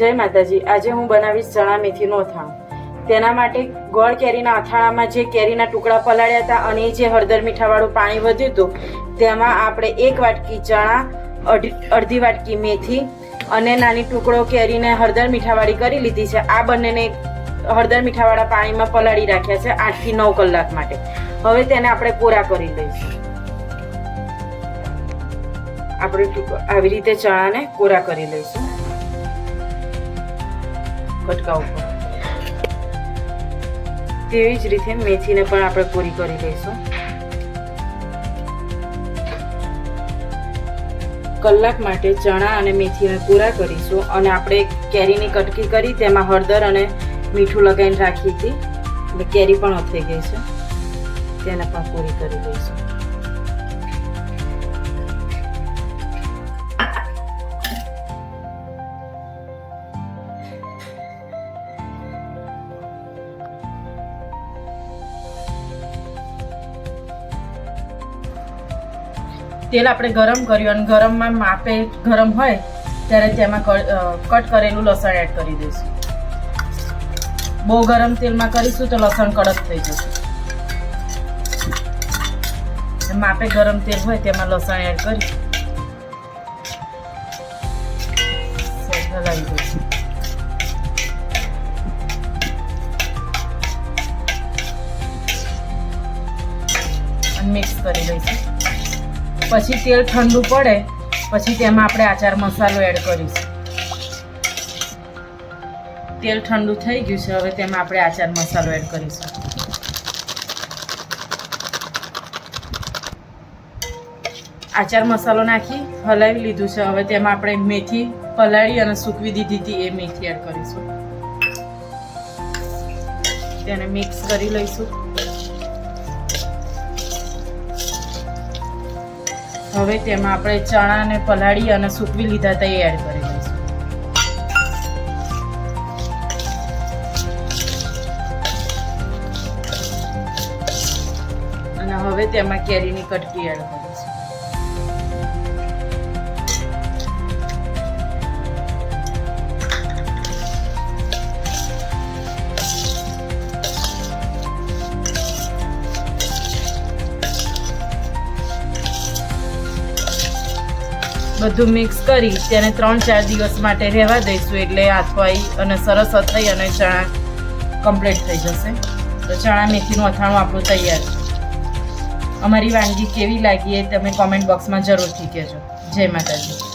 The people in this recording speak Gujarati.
જય માતાજી. આજે હું બનાવીશ ચણા મેથીનો અથાણું. તેના માટે ગોળ કેરીના અથાણામાં જે કેરીના ટુકડા પલાળ્યા હતા અને જે હળદર મીઠાવાળું પાણી વધ્યું હતું, તેમાં આપણે એક વાટકી ચણા અડધી વાટકી મેથી અને નાની ટુકડો કેરીને હળદર મીઠાવાળી કરી લીધી છે. આ બંનેને હળદર મીઠાવાળા પાણીમાં પલાળી રાખ્યા છે આઠથી નવ કલાક માટે. હવે તેને આપણે કોરા કરી લઈશું આપણે આવી રીતે ચણાને કોરા કરી લઈશું. ઉપર તેવી જ રીતે મેથીને પણ આપણે પૂરી કરી લઈશું. કલાક માટે ચણા અને મેથીને પૂરા કરીશું અને આપણે કેરીની કટકી કરી તેમાં હળદર અને મીઠું લગાવીને રાખી હતી. એટલે કેરી પણ અથઈ ગઈ છે. તેને પણ પૂરી કરી લઈશું. તેલ આપણે ગરમ કર્યું અને ગરમમાં માપે ગરમ હોય, ત્યારે તેમાં કટ કરેલું લસણ એડ કરી દઈશું. બહુ ગરમ તેલમાં કરીશું તો લસણ કડક થઈ જશે. માપે ગરમ તેલ હોય તેમાં લસણ એડ કરી. હલાવી દઈશું. અને મિક્સ કરી દઈશું. પછી તેલ ઠંડુ પડે, પછી તેમાં આપણે આચાર મસાલો એડ કરીશું. તેલ ઠંડુ થઈ ગયું છે, હવે તેમાં આપણે આચાર મસાલો એડ કરીશું. આચાર મસાલો નાખી, હલાવી લીધું છે, હવે તેમાં આપણે મેથી પલાળી અને સૂકવી દીધી હતી, એ મેથી એડ કરીશું. તેને મિક્સ કરી લઈશું. હવે તેમાં આપણે ચણાને પલાળી અને સૂકવી લીધા તે એડ કરી દઈશું અને હવે તેમાં કેરીની કટકી એડ કરીશું. બધું મિક્સ કરી તેને ત્રણ ચાર દિવસ માટે રહેવા દઈશું એટલે આથવાઈ અને સરસ અથાઈ અને ચણા કમ્પ્લીટ થઈ જશે. તો ચણા, મેથીનું અથાણું આપણું તૈયાર છે. અમારી વાનગી કેવી લાગી એ તમે કોમેન્ટ બોક્સમાં જરૂરથી કહેજો. જય માતાજી.